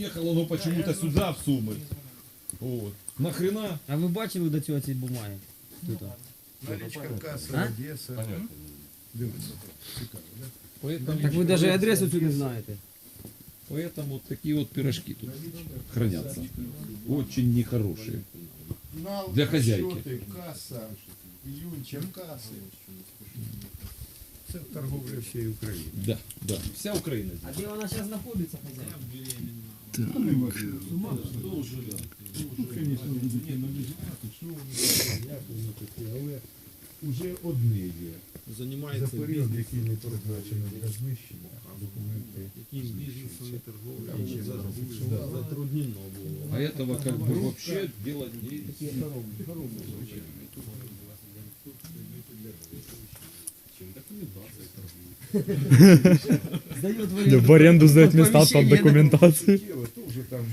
уехало оно почему-то сюда, в Сумы. Вот. Нахрена? А ви бачили до цього ці бумаги? Тут. Наличка касса, А? Одесса. Дивіться. Цікаво, да? Поэтому, Так ви навіть адресу цю не знаєте. поэтому вот такие вот пирожки тут хранятся. Очень нехорошие. Нал, Для хозяйки. счеты, касса, июнь, Черкасы. Це торговля всієї України. Да, да. Вся Украина здесь. А де вона зараз знаходиться, хазяїн? Ну, звісно, будуть аналізувати, що вони, як вони такі, але вже одне є. За Занимается період, який не передбачений для знищення, документи. таким бизнесом и торговлей. Там ще зафіксували. Затруднено было. А этого как бы вообще делать не... Здает В аренду сдать места под там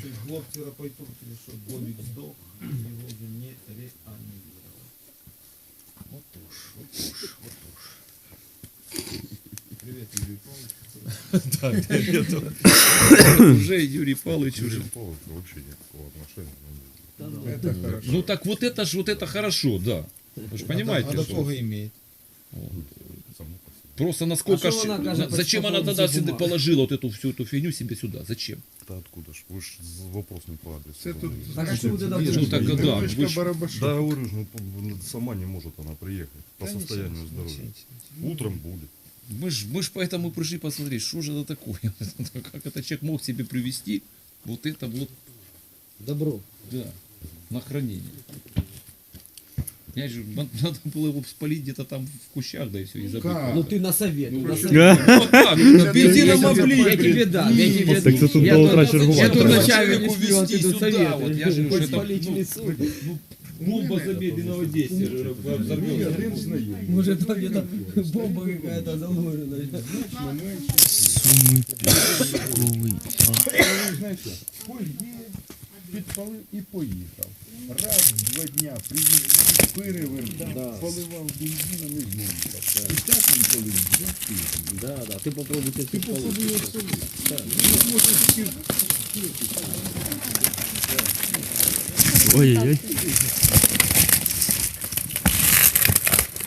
Бобик сдох, его не реанимировали. Вот уж, вот уж, вот уж. Привет, Юрий Павлович. Уже Юрий Павлович уже. Вообще никакого отношения. Ну так вот это ж, вот это хорошо, да. Вы же понимаете, А до что кого имеет? Само по себе. просто насколько... А ж- она, кажется, зачем она тогда сюда положила вот эту всю эту фигню себе сюда? Зачем? Да откуда ж? Вы ж вопрос не по адресу. Це тут а Ну так, да, Девочка вы ж-. Да, говорю ну, сама не может она приехать по Да ничего, состоянию здоровья. Утром будет. Мы ж, мы ж поэтому пришли посмотреть, что же это такое. Как этот человек мог себе привести вот это вот, Добро. да, на хранение. Опять же, надо было его спалить где-то там в кущах, да и все, и забыть. Как? Ну ти на совет. Ну, на совет. Вот так, ну, бензином Я облить. тебе дам, я тебе Так це тут я до тут- утра Я чергувати. тут Треба ночами не человеку сплю, а везти ты тут сюда, совет. вот, я же что это, ну. Бомба замедленного действия. Может там где-то бомба какая-то заложена. Але знаєш, що, поїв, підпалив і поїхав. Раз, два дня приїхав, перевернув, поливав бензином і знову. І так він полив два тижні. Да, да, ты попробуй сейчас Ти попробуй Ну, може, ті- Ой-ой-ой.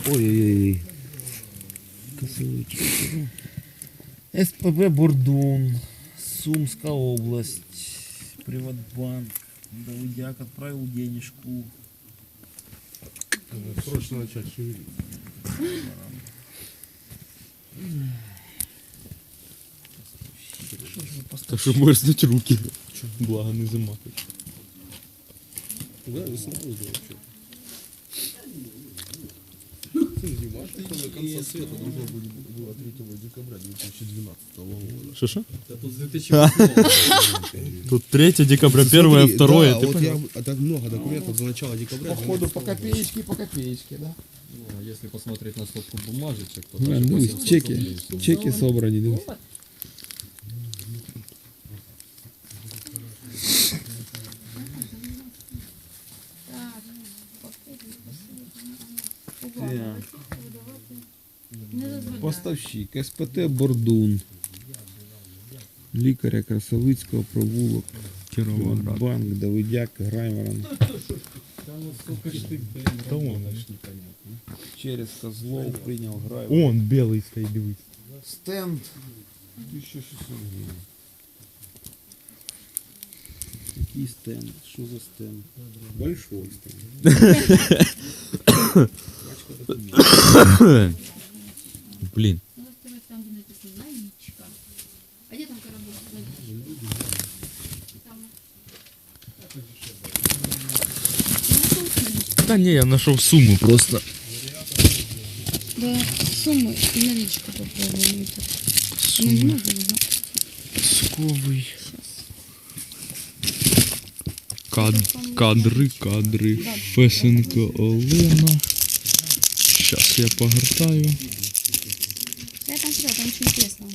Ой-ой-ой. СПБ Бурдун, Сумская область, Приватбанк. Давыдяк отправил денежку. Срочно начать шевелить. Так що мерзнуть руки. Благо не замахать. И света должно быть было 3 декабря 2012 года. Що що? Это тут с 2008 Тут 3 декабря, 1, 2, да, ты вот я, а так много документов за начало декабря. Походу по копеечке, по копеечке, да? Ну, Если посмотреть на стопку бумажечек, то Да, ну, 800 чеки, чеки собрані, дивись. Поставщик СПТ Бордун. Лікаря Красовицького, провулок, Банк, Давидяк, Грайворон. Та он. Через Козлов прийняв Грайворон. Он белий стоїть, дивись. Стенд 1600 гривень. Який стенд? Що за стенд? Большой стенд. Ну, наличка. А? Там. Та ні, я знайшов суму просто. Да, суммы и наличку попробуем. Не знать. Суковий. Кад... Кадри, кадри. Фесенко Олена. Сейчас я погортаю. Я там сюда, там очень интересно.